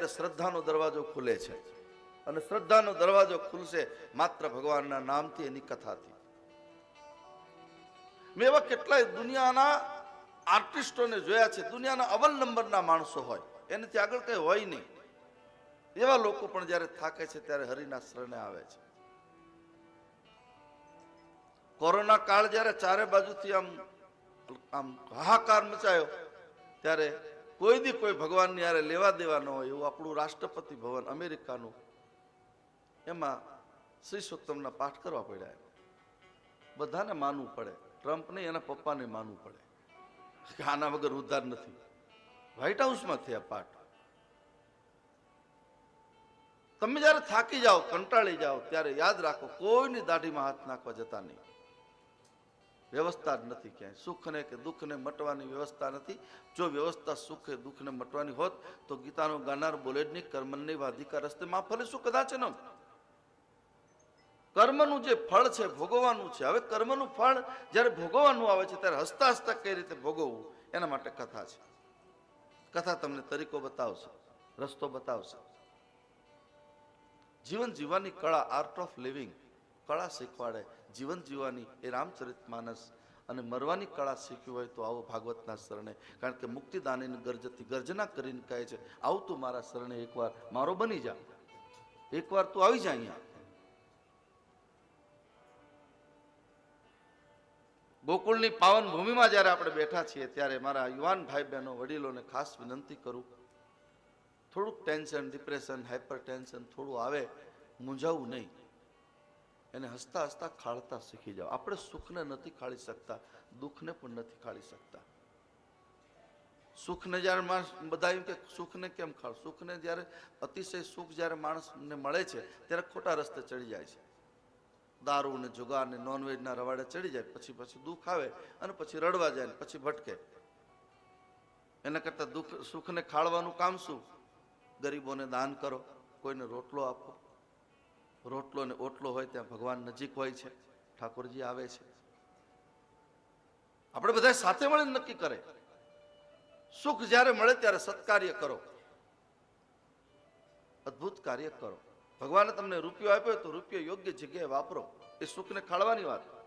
ત્યારે શ્રદ્ધાનો દરવાજો ખુલે છે. અને શ્રદ્ધાનો દરવાજો ખુલશે માત્ર ભગવાનના નામથી, એની કથાથી. મેં એવા કેટલાય દુનિયાના આર્ટિસ્ટોને જોયા છે, દુનિયાના અવલ નંબરના માણસો હોય, એનાથી આગળ કંઈ હોય નહીં. એવા લોકો પણ જ્યારે થાકે છે, ત્યારે હરિના શરણે આવે છે. કોરોના કાળ જ્યારે ચારે બાજુથી આમ આમ હાહાકાર મચાયો, ત્યારે કોઈ દી કોઈ ભગવાનની યારે લેવા દેવા ન હોય એવું આપણું રાષ્ટ્રપતિ ભવન અમેરિકાનું, એમાં શ્રી સુક્તમના પાઠ કરવા પડ્યા બધાને માનવું પડે. ટ્રમ્પ નહીં, એના પપ્પાને માનવું પડે. કે આના વગર ઉદ્ધાર નથી. વ્હાઇટ હાઉસમાં થયા પાઠ. તમે જ્યારે થાકી જાઓ, કંટાળી જાઓ, ત્યારે યાદ રાખો, કોઈની દાઢીમાં હાથ નાખવા જતા નહીં. વ્યવસ્થા જ નથી ક્યાંય. સુખને કે દુઃખને મટવાની વ્યવસ્થા નથી. જો વ્યવસ્થા સુખે દુઃખને મટવાની હોત, તો ગીતાનો ગાનાર બોલે જ નહીં, કર્મની વાધિકા રસ્તે માં ફલે કદાચ ન કર્મનું જે ફળ છે, ભોગવવાનું છે. હવે કર્મનું ફળ જ્યારે ભોગવવાનું આવે છે, ત્યારે હસતા હસતા કઈ રીતે ભોગવવું? એના માટે કથા છે. કથા તમને તરીકો બતાવશે, રસ્તો બતાવશે. જીવન જીવવાની કળા આર્ટ ઓફ લિવિંગ કળા શીખવાડે, જીવન જીવવાની એ રામચરિત માનસ અને મરવાની કળા શીખવી હોય તો આવો ભાગવતના શરણે. કારણ કે મુક્તિદાનીની ગરજતી ગર્જના કરીને કહે છે, આવું તું મારા શરણે એકવાર, મારો બની જા. એકવાર તું આવી જા અહીંયા. ગોકુળની પાવન ભૂમિમાં જ્યારે આપણે બેઠા છીએ, ત્યારે મારા યુવાન ભાઈ બહેનો વડીલોને ખાસ વિનંતી કરું. થોડુંક ટેન્શન, ડિપ્રેશન હાઇપર ટેન્શન થોડું આવે, મૂંઝાવું નહીં. એને હસતા હસતા ખાળતા શીખી જાઓ. આપણે સુખને નથી ખાળી શકતા, દુઃખને પણ નથી ખાળી શકતા. સુખને જ્યારે માણસ બધા એમ કે, સુખને કેમ ખાળ? સુખને જ્યારે અતિશય સુખ જ્યારે માણસને મળે છે, ત્યારે ખોટા રસ્તે ચડી જાય છે. દારૂ ને જુગાર ને નોનવેજના રવાડે ચડી જાય, પછી પછી દુઃખ આવે અને પછી રડવા જાય પછી ભટકે. એના કરતાં દુઃખ, સુખને ખાળવાનું કામ શું? ગરીબોને દાન કરો, કોઈને રોટલો આપો. રોટલો ને ઓટલો હોય ત્યાં ભગવાન નજીક હોય છે. ઠાકોરજી આવે છે. આપણે બધા સાથે મળીને નક્કી કરે. સુખ જ્યારે મળે ત્યારે સત્કાર્ય કરો. અદ્ભુત કાર્ય કરો. ભગવાને તમને રૂપિયો આપ્યો તો રૂપિયો યોગ્ય જગ્યાએ વાપરો. એ સુખને ખાળવાની વાત.